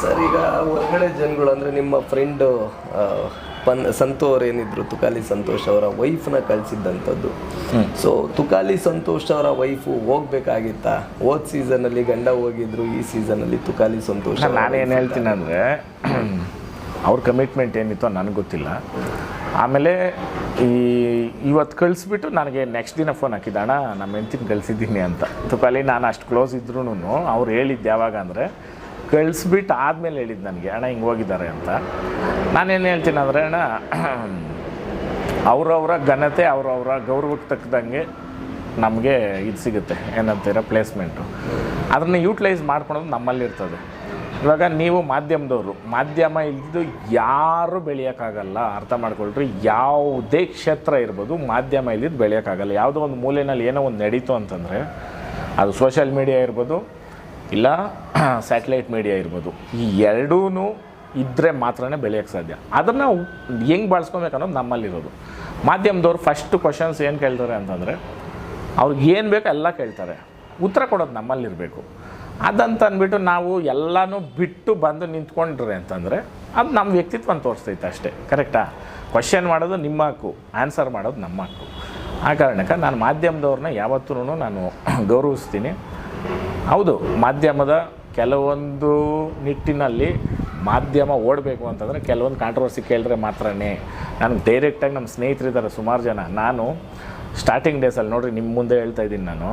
Sir ಈಗ ಹೊರಗಡೆ ಜನಗಳು ಅಂದರೆ ನಿಮ್ಮ ಫ್ರೆಂಡು ಪನ್ ಸಂತು ಅವ್ರು ಏನಿದ್ರು ತುಕಾಲಿ ಸಂತೋಷ್ ಅವರ ವೈಫ್ನ ಕಳಿಸಿದ್ದಂಥದ್ದು. ಸೊ ತುಕಾಲಿ ಸಂತೋಷ್ ಅವರ ವೈಫು ಹೋಗ್ಬೇಕಾಗಿತ್ತಾ? ಹೋದ ಸೀಸನಲ್ಲಿ ಗಂಡ ಹೋಗಿದ್ರು ಈ ಸೀಸನಲ್ಲಿ ತುಕಾಲಿ ಸಂತೋಷ್ ನಾನೇನು ಹೇಳ್ತೀನಿ ಅಂದರೆ ಅವ್ರ ಕಮಿಟ್ಮೆಂಟ್ ಏನಿತ್ತು ನನಗೆ ಗೊತ್ತಿಲ್ಲ. ಆಮೇಲೆ ಈ ಇವತ್ತು ಕಳಿಸ್ಬಿಟ್ಟು ನನಗೆ ನೆಕ್ಸ್ಟ್ ದಿನ ಫೋನ್ ಹಾಕಿದ್ದ ಅಣ್ಣ ನಮ್ಮ ಹೆಂಡ್ತಿನ ಕಳಿಸಿದ್ದೀನಿ ಅಂತ. ತುಕಾಲಿ ನಾನು ಅಷ್ಟು ಕ್ಲೋಸ್ ಇದ್ರೂ ಅವ್ರು ಹೇಳಿದ್ದು ಯಾವಾಗ ಅಂದರೆ ಕಳಿಸ್ಬಿಟ್ಟು ಆದಮೇಲೆ ಹೇಳಿದ್ದು ನನಗೆ, ಅಣ್ಣ, ಹಿಂಗೆ ಹೋಗಿದ್ದಾರೆ ಅಂತ. ನಾನೇನು ಹೇಳ್ತೀನಿ ಅಂದರೆ, ಅಣ್ಣ, ಅವರವರ ಘನತೆ, ಅವರವರ ಗೌರವಕ್ಕೆ ತಕ್ಕದಂಗೆ ನಮಗೆ ಇದು ಸಿಗುತ್ತೆ, ಏನಂತೀರ ಪ್ಲೇಸ್ಮೆಂಟು ಅದನ್ನು ಯೂಟಿಲೈಸ್ ಮಾಡ್ಕೊಳೋದು ನಮ್ಮಲ್ಲಿರ್ತದೆ ಇವಾಗ ನೀವು ಮಾಧ್ಯಮದವರು, ಮಾಧ್ಯಮ ಇದ್ದು ಯಾರು ಬೆಳೆಯೋಕ್ಕಾಗಲ್ಲ, ಅರ್ಥ ಮಾಡ್ಕೊಳ್ರಿ, ಯಾವುದೇ ಕ್ಷೇತ್ರ ಇರ್ಬೋದು ಮಾಧ್ಯಮ ಇಲ್ಲಿದ್ದು ಬೆಳೆಯೋಕ್ಕಾಗಲ್ಲ. ಯಾವುದೋ ಒಂದು ಮೂಲೆಯಲ್ಲಿ ಏನೋ ಒಂದು ನಡೀತು ಅಂತಂದರೆ, ಅದು ಸೋಷಿಯಲ್ ಮೀಡಿಯಾ ಇರ್ಬೋದು, ಇಲ್ಲ ಸ್ಯಾಟಲೈಟ್ ಮೀಡಿಯಾ ಇರ್ಬೋದು. ಈ ಎರಡೂ ಇದ್ದರೆ ಮಾತ್ರನೇ ಬೆಳೆಯೋಕ್ಕೆ ಸಾಧ್ಯ. ಅದನ್ನು ಹೆಂಗೆ ಬಳಸ್ಕೊಬೇಕು ಅನ್ನೋದು ನಮ್ಮಲ್ಲಿರೋದು. ಮಾಧ್ಯಮದವ್ರು ಫಸ್ಟ್ ಕ್ವಶನ್ಸ್ ಏನು ಕೇಳ್ತಾರೆ ಅಂತಂದರೆ, ಅವ್ರಿಗೆ ಏನು ಬೇಕೋ ಎಲ್ಲ ಕೇಳ್ತಾರೆ. ಉತ್ತರ ಕೊಡೋದು ನಮ್ಮಲ್ಲಿರಬೇಕು. ಅದಂತ ಅಂದ್ಬಿಟ್ಟು ನಾವು ಎಲ್ಲನೂ ಬಿಟ್ಟು ಬಂದು ನಿಂತ್ಕೊಂಡ್ರೆ ಅಂತಂದರೆ, ಅದು ನಮ್ಮ ವ್ಯಕ್ತಿತ್ವನ ತೋರಿಸ್ತೈತೆ ಅಷ್ಟೇ. ಕರೆಕ್ಟಾ ಕ್ವಶನ್ ಮಾಡೋದು ನಿಮ್ಮ ಹಕ್ಕು ಆನ್ಸರ್ ಮಾಡೋದು ನಮ್ಮ ಹಕ್ಕು. ಆ ಕಾರಣಕ್ಕೆ ನಾನು ಮಾಧ್ಯಮದವ್ರನ್ನ ಯಾವತ್ತೂ ನಾನು ಗೌರವಿಸ್ತೀನಿ. ಹೌದು, ಮಾಧ್ಯಮದ ಕೆಲವೊಂದು ನಿಟ್ಟಿನಲ್ಲಿ ಮಾಧ್ಯಮ ಓಡಬೇಕು ಅಂತಂದರೆ ಕೆಲವೊಂದು ಕಾಂಟ್ರವರ್ಸಿ ಕೇಳಿದ್ರೆ ಮಾತ್ರನೇ. ನನಗೆ ಡೈರೆಕ್ಟಾಗಿ ನಮ್ಮ ಸ್ನೇಹಿತರಿದ್ದಾರೆ, ಸುಮಾರು ಜನ. ನಾನು ಸ್ಟಾರ್ಟಿಂಗ್ ಡೇಸಲ್ಲಿ ನೋಡಿರಿ ನಿಮ್ಮ ಮುಂದೆ ಹೇಳ್ತಾ ಇದ್ದೀನಿ ನಾನು.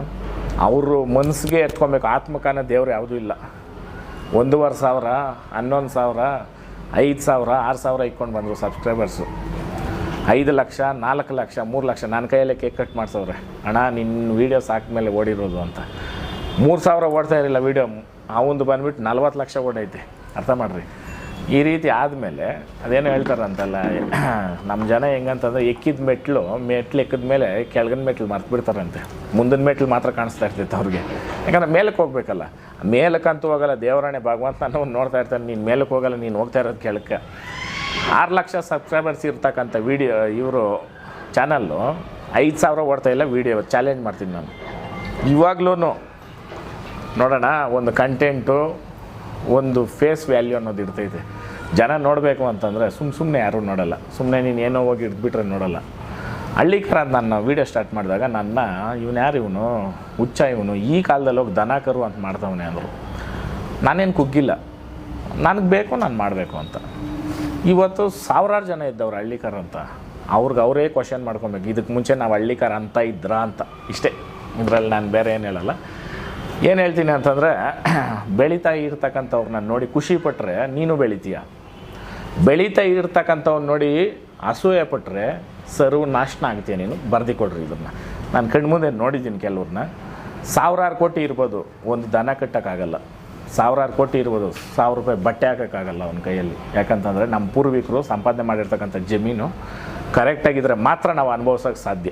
ಅವರು ಮನಸ್ಸಿಗೆ ಎತ್ಕೊಬೇಕು. ಆತ್ಮಕಾನ ದೇವ್ರು ಯಾವುದೂ ಇಲ್ಲ. ಒಂದೂವರೆ ಸಾವಿರ, ಹನ್ನೊಂದು ಸಾವಿರ, ಐದು ಸಾವಿರ, ಆರು ಸಾವಿರ ಇಟ್ಕೊಂಡು ಬಂದರು ಸಬ್ಸ್ಕ್ರೈಬರ್ಸು ಐದು ಲಕ್ಷ, ನಾಲ್ಕು ಲಕ್ಷ, ಮೂರು ಲಕ್ಷ. ನನ್ನ ಕೈಯಲ್ಲೇ ಕೇಕ್ ಕಟ್ ಮಾಡ್ಸವ್ರೆ. ಅಣ್ಣ ನಿನ್ನ ವೀಡಿಯೋಸ್ ಹಾಕಿದ್ಮೇಲೆ ಓಡಿರೋದು ಅಂತ. ಮೂರು ಸಾವಿರ ಓಡ್ತಾ ಇರಲಿಲ್ಲ ವೀಡಿಯೋ. ಅವಂದು ಬಂದ್ಬಿಟ್ಟು ನಲ್ವತ್ತು ಲಕ್ಷ ಓಡೈತೆ ಅರ್ಥ ಮಾಡಿರಿ. ಈ ರೀತಿ ಆದಮೇಲೆ ಅದೇನೋ ಹೇಳ್ತಾರಂತಲ್ಲ ನಮ್ಮ ಜನ ಹೆಂಗಂತಂದ್ರೆ ಎಕ್ಕಿದ ಮೆಟ್ಲು ಮೆಟ್ಲು ಎಕ್ಕಿದ ಮೇಲೆ ಕೆಳಗಿನ ಮೆಟ್ಲು ಮರ್ತು ಬಿಡ್ತಾರಂತೆ ಮುಂದಿನ ಮೆಟ್ಲು ಮಾತ್ರ ಕಾಣಿಸ್ತಾ ಇರ್ತೈತೆ ಅವ್ರಿಗೆ. ಯಾಕಂದ್ರೆ ಮೇಲಕ್ಕೆ ಹೋಗ್ಬೇಕಲ್ಲ. ಮೇಲಕ್ಕಂತೂ ಹೋಗಲ್ಲ, ದೇವರಾಣೆ ಭಗವಂತ ನಾನು ನೋಡ್ತಾ ಇರ್ತಾನೆ, ನೀನು ಮೇಲಕ್ಕೆ ಹೋಗಲ್ಲ, ನೀನು ಹೋಗ್ತಾ ಇರೋದು ಕೆಳಕ್ಕೆ. ಆರು ಲಕ್ಷ ಸಬ್ಸ್ಕ್ರೈಬರ್ಸ್ ಇರ್ತಕ್ಕಂಥ ವೀಡಿಯೋ, ಇವರು ಚಾನಲ್ಲು ಐದು ಸಾವಿರ ಓಡ್ತಾ ಇಲ್ಲ ವೀಡಿಯೋ ಚಾಲೆಂಜ್ ಮಾಡ್ತೀನಿ ನಾನು. ಇವಾಗ್ಲೂ ನೋಡೋಣ, ಒಂದು ಕಂಟೆಂಟು, ಒಂದು ಫೇಸ್ ವ್ಯಾಲ್ಯೂ ಅನ್ನೋದು ಇರ್ತೈತೆ. ಜನ ನೋಡಬೇಕು ಅಂತಂದರೆ ಸುಮ್ಮ ಸುಮ್ಮನೆ ಯಾರೂ ನೋಡಲ್ಲ. ಸುಮ್ಮನೆ ನೀನು ಏನೋ ಹೋಗಿ ಹಿಡ್ಬಿಟ್ರೆ ನೋಡಲ್ಲ. ಹಳ್ಳಿಕರ ನನ್ನ ವೀಡಿಯೋ ಸ್ಟಾರ್ಟ್ ಮಾಡಿದಾಗ ನನ್ನ ಇವನು ಯಾರು ಇವನು? ಹುಚ್ಚ ಇವನು. ಈ ಕಾಲದಲ್ಲಿ ಹೋಗಿ ದನ ಕರು ಅಂತ ಮಾಡ್ತವನೆ ಅಂದರು. ನಾನೇನು ಕುಗ್ಗಿಲ್ಲ. ನನಗೆ ಬೇಕು, ನಾನು ಮಾಡಬೇಕು ಅಂತ. ಇವತ್ತು ಸಾವಿರಾರು ಜನ ಇದ್ದವ್ರು ಹಳ್ಳಿಕರ್ ಅಂತ. ಅವ್ರಿಗೆ ಅವರೇ ಕ್ವಶನ್ ಮಾಡ್ಕೊಬೇಕು. ಇದಕ್ಕೆ ಮುಂಚೆ ನಾವು ಹಳ್ಳಿಕರ್ ಅಂತ ಇದ್ರಾ ಅಂತ. ಇಷ್ಟೇ. ಇದರಲ್ಲಿ ನಾನು ಬೇರೆ ಏನು ಹೇಳಲ್ಲ. ಏನು ಹೇಳ್ತೀನಿ ಅಂತಂದರೆ, ಬೆಳೀತಾ ಇರ್ತಕ್ಕಂಥವ್ರನ್ನ ನೋಡಿ ಖುಷಿ ಪಟ್ಟರೆ ನೀನು ಬೆಳಿತೀಯ. ಬೆಳೀತಾ ಇರ್ತಕ್ಕಂಥವ್ನ ನೋಡಿ ಅಸೂಯೆ ಪಟ್ಟರೆ ಸರ್ವ್ ನಾಶನ ಆಗ್ತೀಯ ನೀನು, ಬರ್ದಿ ಕೊಡ್ರಿ ಇದನ್ನು ನಾನು ಕಣ್ಮುಂದೆ ನೋಡಿದ್ದೀನಿ ಕೆಲವ್ರನ್ನ ಸಾವಿರಾರು ಕೋಟಿ ಇರ್ಬೋದು, ಒಂದು ದನ ಕಟ್ಟೋಕ್ಕಾಗಲ್ಲ. ಸಾವಿರಾರು ಕೋಟಿ ಇರ್ಬೋದು, ಸಾವಿರ ರೂಪಾಯಿ ಬಟ್ಟೆ ಹಾಕೋಕ್ಕಾಗಲ್ಲ ಅವನ ಕೈಯಲ್ಲಿ. ಯಾಕಂತಂದರೆ ನಮ್ಮ ಪೂರ್ವಿಕರು ಸಂಪಾದನೆ ಮಾಡಿರ್ತಕ್ಕಂಥ ಜಮೀನು ಕರೆಕ್ಟಾಗಿದ್ದರೆ ಮಾತ್ರ ನಾವು ಅನುಭವಿಸೋಕ್ಕೆ ಸಾಧ್ಯ.